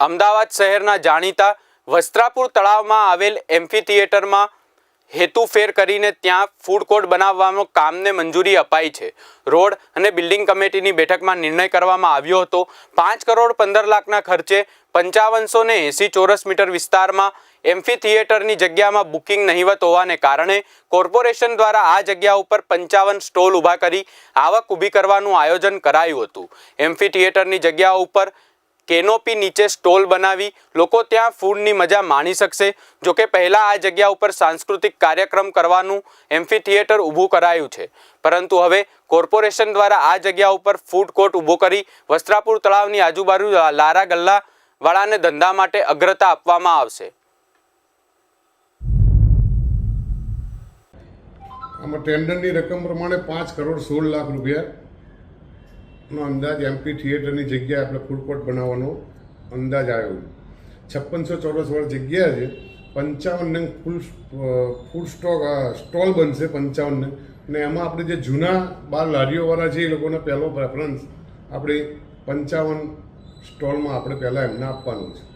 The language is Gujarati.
અમદાવાદ શહેરના જાણીતા વસ્ત્રાપુર તળાવમાં આવેલ એમ્ફી થિયેટરમાં હેતુફેર કરીને ત્યાં ફૂડ કોર્ટ બનાવવામાં કામને મંજૂરી અપાઈ છે. રોડ અને બિલ્ડિંગ કમિટીની બેઠકમાં નિર્ણય કરવામાં આવ્યો હતો. પાંચ કરોડ પંદર લાખના ખર્ચે પંચાવનસો ને એંસી ચોરસ મીટર વિસ્તારમાં એમ્ફી થિયેટરની જગ્યામાં બુકિંગ નહીવત હોવાને કારણે કોર્પોરેશન દ્વારા આ જગ્યા ઉપર પંચાવન સ્ટોલ ઊભા કરી આવક ઊભી કરવાનું આયોજન કરાયું હતું. એમ્ફી થિયેટરની જગ્યા ઉપર કેનોપી નીચે સ્ટોલ બનાવી લોકો ત્યાં ફૂડની મજા માણી શકશે. જોકે પહેલાં આ જગ્યા ઉપર સાંસ્કૃતિક કાર્યક્રમ કરવાનું એમ્ફી થિયેટર ઊભું કરાયું છે. પરંતુ હવે કોર્પોરેશન દ્વારા આ જગ્યા ઉપર ફૂડ કોર્ટ ઊભો કરી વસ્ત્રાપુર તળાવની આજુબાજુ લારા ગલ્લા વાળાને ધંધા માટે અગ્રતા આપવામાં આવશે. આમાં ટેન્ડરની રકમ પ્રમાણે પાંચ કરોડ સોળ લાખ રૂપિયાનો અંદાજ એમપી થિયેટરની જગ્યાએ આપણે ફૂડ કોર્ટ બનાવવાનો અંદાજ આવ્યો. છપ્પનસો ચોરસ વર્ષ જગ્યા છે. પંચાવન નંગ ફૂલ ફૂડ સ્ટોક સ્ટોલ બનશે પંચાવન નંગ. અને એમાં આપણે જે જૂના બાર લારીઓવાળા છે એ લોકોનો પહેલો પ્રેફરન્સ આપણે પંચાવન સ્ટોલમાં આપણે પહેલાં એમને આપવાનું છે.